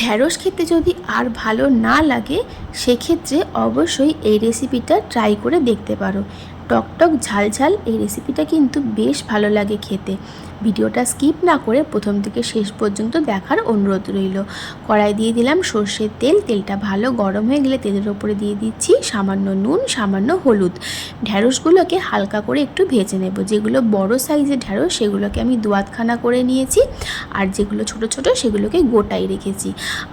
ঢ্যাঁড়স খেতে যদি আর ভালো না লাগে, সেক্ষেত্রে অবশ্যই এই রেসিপিটা ট্রাই করে দেখতে পারো। টকটক ঝাল ঝাল এই রেসিপিটা কিন্তু বেশ ভালো লাগে খেতে। ভিডিওটা স্কিপ না করে প্রথম থেকে শেষ পর্যন্ত দেখার অনুরোধ রইল। কড়াই দিয়ে দিলাম সর্ষের তেল। তেলটা ভালো গরম হয়ে গেলে তেলের ওপরে দিয়ে দিচ্ছি সামান্য নুন, সামান্য হলুদ। ঢ্যাঁড়সগুলোকে হালকা করে একটু ভেজে নেব। যেগুলো বড় সাইজের ঢ্যাঁড়স সেগুলোকে আমি দোয়াতখানা করে নিয়েছি আর যেগুলো ছোট ছোট, সেগুলোকে গোটাই রেখেছি।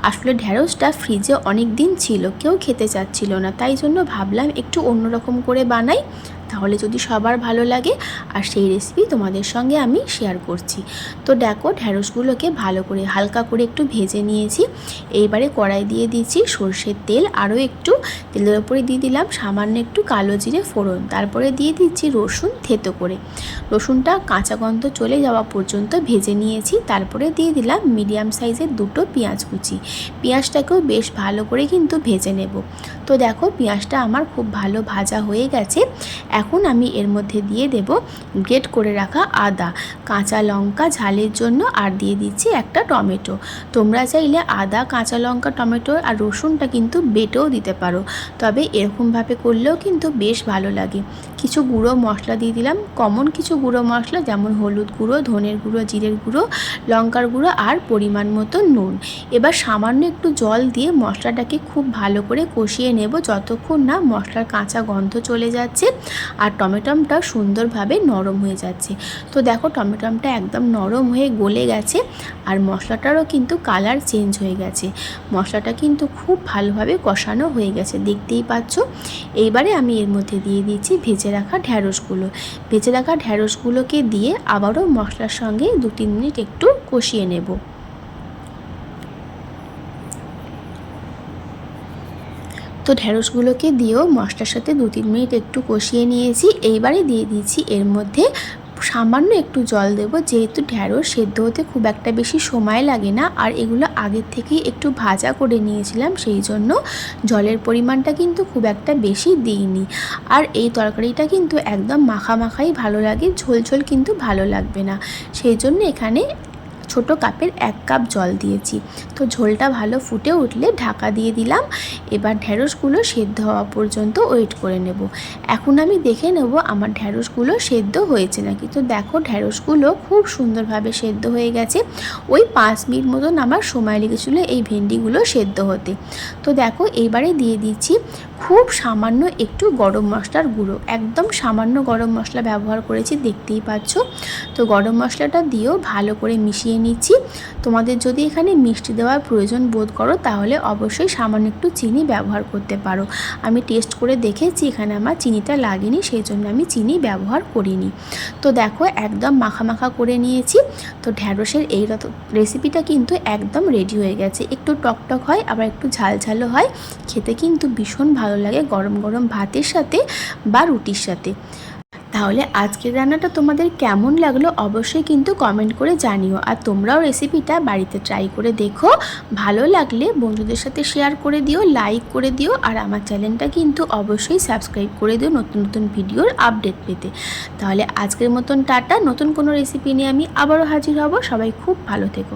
আসলে ঢ্যাঁড়সটা ফ্রিজে অনেক দিন ছিল, কেউ খেতে চাচ্ছিল না। তাই জন্য ভাবলাম একটু অন্যরকম করে বানাই। তাহলে যদি সবার ভালো লাগে, আর সেই রেসিপি তোমাদের সঙ্গে আমি শেয়ার করছি। তো দেখো ঢ্যাঁড়সগুলোকে ভালো করে হালকা করে একটু ভেজে নিয়েছি। এইবারে কড়াই দিয়ে দিচ্ছি সর্ষের তেল। আরও একটু তেলের ওপরে দিয়ে দিলাম সামান্য একটু কালো জিরে ফোড়ন। তারপরে দিয়ে দিচ্ছি রসুন থেতো করে। রসুনটা কাঁচা গন্ধ চলে যাওয়া পর্যন্ত ভেজে নিয়েছি। তারপরে দিয়ে দিলাম মিডিয়াম সাইজের দুটো পেঁয়াজ কুচি। পেঁয়াজটাকেও বেশ ভালো করে কিন্তু ভেজে নেব। তো দেখো পেঁয়াজটা আমার খুব ভালো ভাজা হয়ে গেছে। এখন আমি এর মধ্যে দিয়ে দেব গ্রেট করে রাখা আদা। কাঁচা লঙ্কা ঝালের জন্য আর দিয়ে দিচ্ছি একটা টমেটো। তোমরা চাইলে আদা, কাঁচা লঙ্কা, টমেটো আর রসুনটা কিন্তু বেটেও দিতে পারো। তবে এরকমভাবে করলেও কিন্তু বেশ ভালো লাগে। কিছু গুঁড়ো মশলা দিয়ে দিলাম। কমন কিছু গুঁড়ো মশলা যেমন হলুদ গুঁড়ো, ধনের গুঁড়ো, জিরের গুঁড়ো, লঙ্কার গুঁড়ো আর পরিমাণ মতো নুন। এবার সামান্য একটু জল দিয়ে মশলাটাকে খুব ভালো করে কষিয়ে নেব যতক্ষণ না মশলার কাঁচা গন্ধ চলে যাচ্ছে আর টমেটমটা সুন্দরভাবে নরম হয়ে যাচ্ছে। তো দেখো টমেটমটা একদম নরম হয়ে গলে গেছে আর মশলাটারও কিন্তু কালার চেঞ্জ হয়ে গেছে। মশলাটা কিন্তু খুব ভালোভাবে কষানো হয়ে গেছে, দেখতেই পাচ্ছ? এইবারে আমি এর মধ্যে দিয়ে দিচ্ছি ভেজে রাখা ঢ্যাঁড়সগুলো ভেজে রাখা ঢ্যাঁড়সগুলোকে দিয়ে আবারও মশলার সঙ্গে দু তিন মিনিট একটু কষিয়ে নেব। তো ঢ্যাঁড়সগুলোকে দিয়েও মশলার সাথে দু তিন মিনিট একটু কষিয়ে নিয়েছি। এইবারে দিয়ে দিয়েছি এর মধ্যে সামান্য একটু জল দেব, যেহেতু ঢ্যাঁড়স সেদ্ধ হতে খুব একটা বেশি সময় লাগে না। আর এগুলো আগের থেকেই একটু ভাজা করে নিয়েছিলাম, সেই জন্য জলের পরিমাণটা কিন্তু খুব একটা বেশি দিইনি। আর এই তরকারিটা কিন্তু একদম মাখা মাখাই ভালো লাগে, ঝোল ঝোল কিন্তু ভালো লাগবে না। সেই জন্য এখানে ছোট কাপের এক কাপ জল দিয়েছি। তো ঝোলটা ভালো ফুটে উঠলে ঢাকা দিয়ে দিলাম। এবার ঢ্যাঁড়সগুলো সেদ্ধ হওয়া পর্যন্ত ওয়েট করে নেব। এখন আমি দেখে নেব আমার ঢ্যাঁড়সগুলো সেদ্ধ হয়েছে নাকি। তো দেখো ঢ্যাঁড়সগুলো খুব সুন্দরভাবে সেদ্ধ হয়ে গেছে। ওই পাঁচ মিনিট মতন আমার সময় লেগেছিলো এই ভেন্ডিগুলো সেদ্ধ হতে। তো দেখো এইবারে দিয়ে দিচ্ছি খুব সামান্য একটু গরম মশলার গুঁড়ো। একদম সামান্য গরম মশলা ব্যবহার করেছি, দেখতেই পাচ্ছ। তো গরম মশলাটা দিয়েও ভালো করে মিশিয়ে নিচ্ছি। তোমাদের যদি এখানে মিষ্টি দেওয়ার প্রয়োজন বোধ করো, তাহলে অবশ্যই সামান্য একটু চিনি ব্যবহার করতে পারো। আমি টেস্ট করে দেখেছি, এখানে আমার চিনিটা লাগেনি, সেই জন্য আমি চিনি ব্যবহার করিনি। তো দেখো, একদম মাখা করে নিয়েছি। তো ঢ্যাঁড়সের এই রেসিপিটা কিন্তু একদম রেডি হয়ে গেছে। একটু টকটক হয়, আবার একটু ঝাল ঝালও হয়। খেতে কিন্তু ভীষণ ভালো লাগে গরম গরম ভাতের সাথে বা রুটির সাথে। তাহলে আজকের রান্নাটা তোমাদের কেমন লাগল অবশ্যই কিন্তু কমেন্ট করে জানিও। আর তোমরাও রেসিপিটা বাড়িতে ট্রাই করে দেখো। ভালো লাগলে বন্ধুদের সাথে শেয়ার করে দিও লাইক করে দিও, আর আমার চ্যানেলটা কিন্তু অবশ্যই সাবস্ক্রাইব করে দিও নতুন নতুন ভিডিওর আপডেট পেতে। তাহলে আজকের মতন টাটা, নতুন কোনো রেসিপি নিয়ে আমি আবারও হাজির হব। সবাই খুব ভালো থেকো।